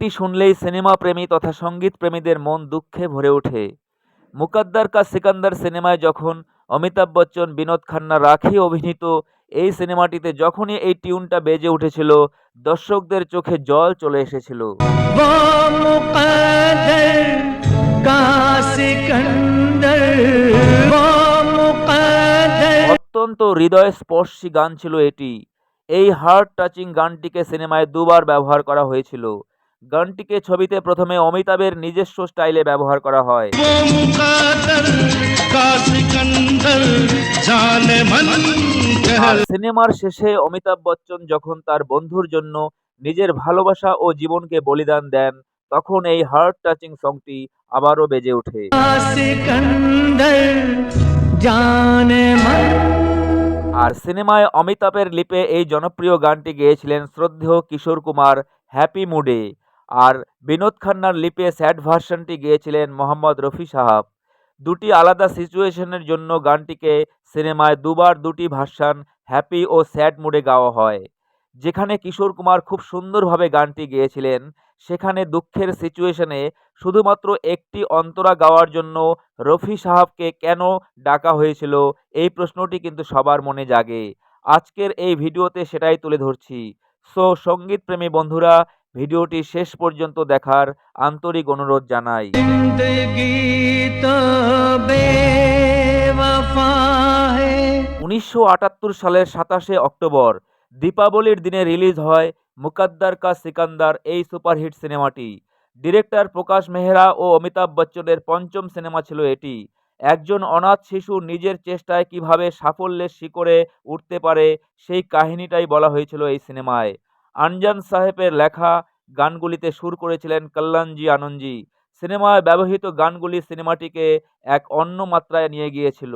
গানটি শুনলেই সিনেমা প্রেমী তথা সংগীত প্রেমীদের মন দুঃখে ভরে ওঠে। মুকাদ্দার কা সিকান্দার সিনেমায় যখন অমিতাভ বচ্চন বিনোদ খান্না রাখি অভিনীত এই সিনেমাটিতে যখনই এই টিউনটা বেজে উঠেছিল দর্শকদের চোখে জল চলে এসেছিল। অত্যন্ত হৃদয় স্পর্শী গান ছিল এটি। এই হার্ট টাচিং গানটিকে সিনেমায় দুবার ব্যবহার করা হয়েছিল। গানটিকে ছবিতে প্রথমে অমিতাভের নিজস্ব স্টাইলে ব্যবহার করা হয়। সিনেমার শেষে অমিতাভ বচ্চন যখন তার বন্ধুর জন্য নিজের ভালোবাসা ও জীবনকে বলিদান দেন, তখন এই হার্ট টাচিং সংটি আবারও বেজে ওঠে। আর সিনেমায় অমিতাভের লিপে এই জনপ্রিয় গানটি গেয়েছিলেন শ্রদ্ধেয় কিশোর কুমার হ্যাপি মুডে আর বিনোদ খান্নার লিপে স্যাড ভার্সনটি গেয়েছিলেন মোহাম্মদ রফি সাহাব। দুটি আলাদা সিচুয়েশনের জন্য গানটিকে সিনেমায় দুবার দুটি ভার্সন হ্যাপি ও স্যাড মুডে গাওয়া হয়। যেখানে কিশোর কুমার খুব সুন্দরভাবে গানটি গেয়েছিলেন, সেখানে দুঃখের সিচুয়েশনে শুধুমাত্র একটি অন্তরা গাওয়ার জন্য রফি সাহাবকে কেন ডাকা হয়েছিল, এই প্রশ্নটি কিন্তু সবার মনে জাগে। আজকের এই ভিডিওতে সেটাই তুলে ধরছি। সো সংগীত প্রেমী বন্ধুরা ভিডিওটি শেষ পর্যন্ত দেখার আন্তরিক অনুরোধ জানাই। উনিশশো আটাত্তর সালের সাতাশে অক্টোবর দীপাবলির দিনে রিলিজ হয় মুকাদ্দার কা সিকান্দার এই সুপারহিট সিনেমাটি। ডিরেক্টর প্রকাশ মেহরা ও অমিতাভ বচ্চনের পঞ্চম সিনেমা ছিল এটি। একজন অনাথ শিশু নিজের চেষ্টায় কীভাবে সাফল্যের শিকড়ে উঠতে পারে সেই কাহিনীটাই বলা হয়েছিল এই সিনেমায়। আনজান সাহেবের লেখা গানগুলিতে সুর করেছিলেন কল্যাণজি আনন্দজি। সিনেমায় ব্যবহৃত গানগুলি সিনেমাটিকে এক অন্য মাত্রায় নিয়ে গিয়েছিল।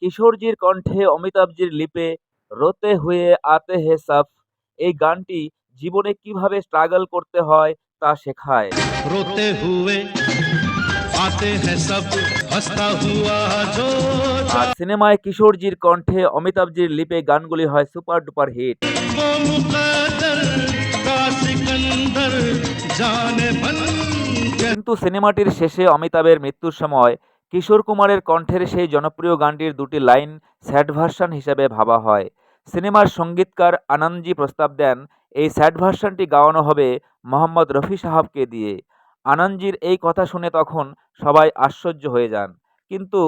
কিশোরজির কণ্ঠে অমিতাভজির লিপে রোতে হয়ে আতে হে সাফ এই গানটি জীবনে কীভাবে স্ট্রাগল করতে হয় তা শেখায়। রোতে হুয়ে আতে হে সাফ হাসতা হুয়া আর সিনেমায় কিশোরজির কণ্ঠে অমিতাভজির লিপে গানগুলি হয় সুপার ডুপার হিট। কিন্তু সিনেমাটির শেষে অমিতাভের মৃত্যুর সময় কিশোর কুমারের কণ্ঠের সেই জনপ্রিয় গানটির দুটি লাইন স্যাড ভার্সান হিসেবে ভাবা হয়। সিনেমার সঙ্গীতকার আনন্দজি প্রস্তাব দেন, এই স্যাড ভার্সানটি গাওয়ানো হবে মোহাম্মদ রফি সাহাবকে দিয়ে। আনন্দজির এই কথা শুনে তখন সবাই আশ্চর্য হয়ে যান। কিন্তু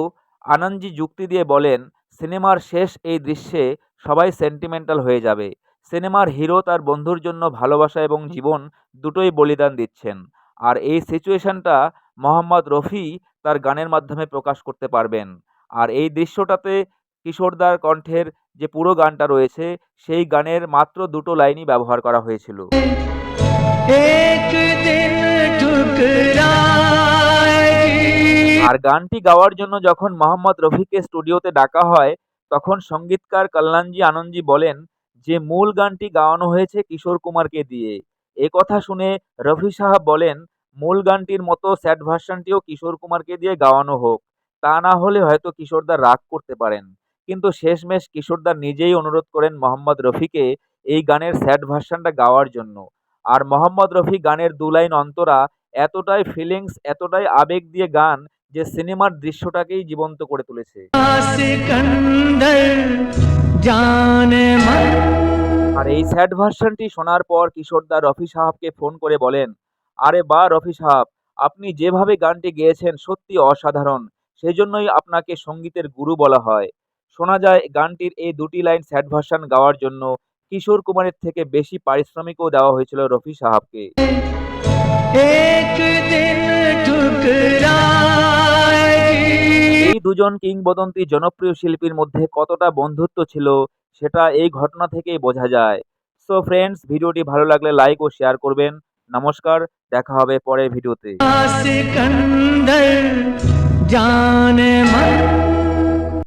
আনন্দজি যুক্তি দিয়ে বলেন, সিনেমার শেষ এই দৃশ্যে সবাই সেন্টিমেন্টাল হয়ে যাবে। সিনেমার হিরো তার বন্ধুর জন্য ভালোবাসা এবং জীবন দুটোই বলিদান দিচ্ছেন। আর এই সিচুয়েশনটা মোহাম্মদ রফি তার গানের মাধ্যমে প্রকাশ করতে পারবেন। আর এই দৃশ্যটাতে কিশোরদার কণ্ঠের যে পুরো গানটা রয়েছে, সেই গানের মাত্র দুটো লাইনই ব্যবহার করা হয়েছিল। গানটি গাওয়ার জন্য যখন মোহাম্মদ রফিকে স্টুডিওতে ডাকা হয়, তখন সঙ্গীতকার কল্যাণজি আনন্দজি বলেন, যে মূল গানটি গাওয়ানো হয়েছে কিশোর কুমারকে দিয়ে। এ কথা শুনে রফি সাহা বলেন, মূল গানটির মতো স্যাড ভার্সনটিও কিশোর কুমারকে দিয়ে গাওয়ানো হোক। তা না হলে হয়তো কিশোরদা রাগ করতে পারেন। কিন্তু শেষমেশ কিশোরদা নিজেই অনুরোধ করেন মোহাম্মদ রফিকে এই গানের স্যাড ভার্সনটা গাওয়ার জন্য। আর মোহাম্মদ রফি গানের দু লাইন অন্তরা এতটাই ফিলিংস, এতটাই আবেগ দিয়ে গান যে সিনেমার দৃশ্যটাকেই জীবন্ত করে তুলেছে। আর এই স্যাড ভার্সনটি শোনার পর কিশোরদা রফি সাহাবকে ফোন করে বলেন, আরে বা রফি সাহাব, আপনি যেভাবে গানটি গেয়েছেন সত্যি অসাধারণ সেই জন্যই আপনাকে সঙ্গীতের গুরু বলা হয়। শোনা যায়, গানটির এই দুটি লাইন স্যাড ভার্সন গাওয়ার জন্য কিশোর কুমারের থেকে বেশি পারিশ্রমিকও দেওয়া হয়েছিল রফি সাহাবকে। এই দুজন কিংবদন্তি জনপ্রিয় শিল্পীর মধ্যে কতটা বন্ধুত্ব ছিল, সেটা এই ঘটনা থেকেই বোঝা যায়। সো ফ্রেন্ডস ভিডিওটি ভালো লাগলে লাইক ও শেয়ার করবেন। নমস্কার, দেখা হবে পরের ভিডিওতে।